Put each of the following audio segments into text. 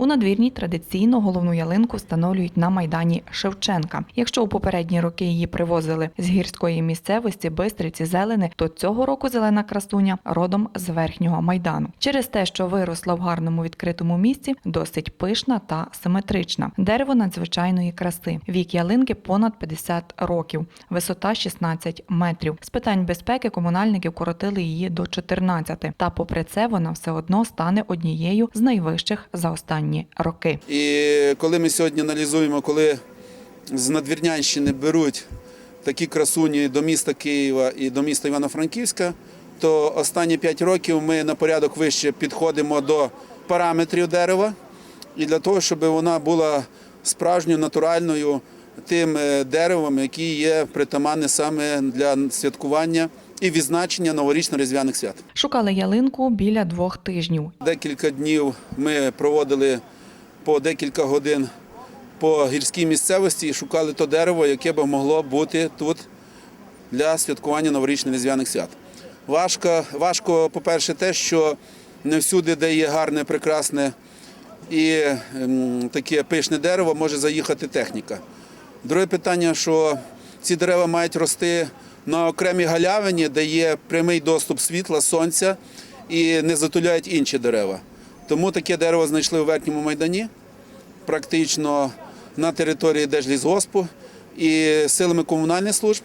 У надвірній традиційно головну ялинку встановлюють на майдані Шевченка. Якщо у попередні роки її привозили з гірської місцевості Бистриці Зелени, то цього року зелена красуня родом з верхнього майдану. Через те, що виросла в гарному відкритому місці, досить пишна та симетрична. Дерево надзвичайної краси. Вік ялинки понад 50 років, висота 16 метрів. З питань безпеки комунальники вкоротили її до 14. Та попри це вона все одно стане однією з найвищих за останні роки. І коли ми сьогодні аналізуємо, коли з Надвірнянщини беруть такі красуні до міста Києва і до міста Івано-Франківська, то останні 5 років ми на порядок вище підходимо до параметрів дерева і для того, щоб вона була справжньою натуральною тим е, деревом, які є притаманне саме для святкування і відзначення новорічно-різдвяних свят. Шукали ялинку біля двох тижнів. Декілька днів ми проводили по декілька годин по гірській місцевості і шукали то дерево, яке б могло бути тут для святкування новорічних різдвяних свят. Важко, важко, по-перше, те, що не всюди, де є гарне, прекрасне і ем, таке пишне дерево, може заїхати техніка. Друге питання, що ці дерева мають рости на окремій галявині, де є прямий доступ світла, сонця і не затуляють інші дерева. Тому таке дерево знайшли у верхньому майдані, практично на території Держлісгоспу, і силами комунальних служб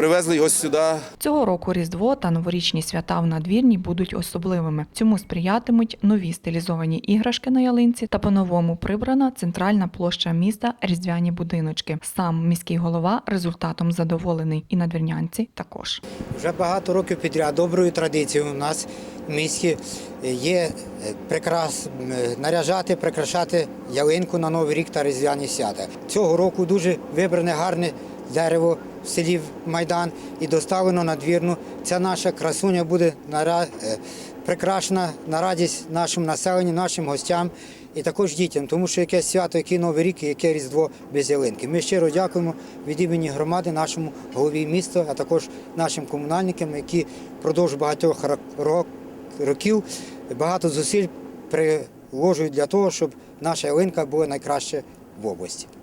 привезли його сюди Цього року Різдво та новорічні свята в надвірні будуть особливими. Цьому сприятимуть нові стилізовані іграшки на ялинці та по-новому прибрана центральна площа міста різдвяні будиночки. Сам міський голова результатом задоволений, і надвірнянці також. Вже багато років підряд доброю традицією у нас в місті є прикрас наряжати, прикрашати ялинку на Новий рік та Різдвяні свята. Цього року дуже вибране гарне дерево в селі Майдан і доставлено на двірну. Ця наша красуня буде е, прикрашена на радість нашому населенню, нашим гостям і також дітям, тому що яке свято, який Новий рік і яке Різдво без ялинки. Ми щиро дякуємо від імені громади, нашому голові міста, а також нашим комунальникам, які впродовж багатьох ро- ро- років багато зусиль приложують для того, щоб наша ялинка була найкраще в області.